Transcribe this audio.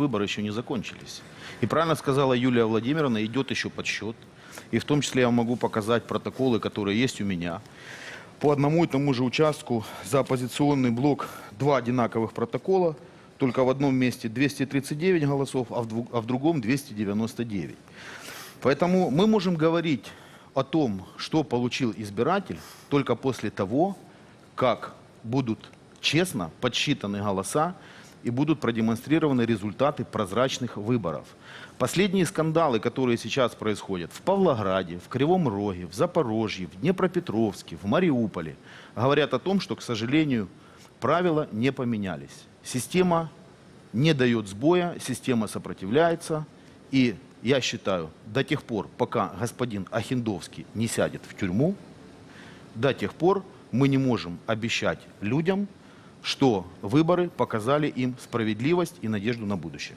Выборы еще не закончились. И правильно сказала Юлия Владимировна, идет еще подсчет. И в том числе я могу показать протоколы, которые есть у меня. По одному и тому же участку за оппозиционный блок два одинаковых протокола, только в одном месте 239 голосов, а в, дву- а в другом 299. Поэтому мы можем говорить о том, что получил избиратель, только после того, как будут честно подсчитаны голоса и будут продемонстрированы результаты прозрачных выборов. Последние скандалы, которые сейчас происходят в Павлограде, в Кривом Роге, в Запорожье, в Днепропетровске, в Мариуполе, говорят о том, что, к сожалению, правила не поменялись. Система не дает сбоя, система сопротивляется. И я считаю, до тех пор, пока господин Ахиндовский не сядет в тюрьму, до тех пор мы не можем обещать людям, что выборы показали им справедливость и надежду на будущее.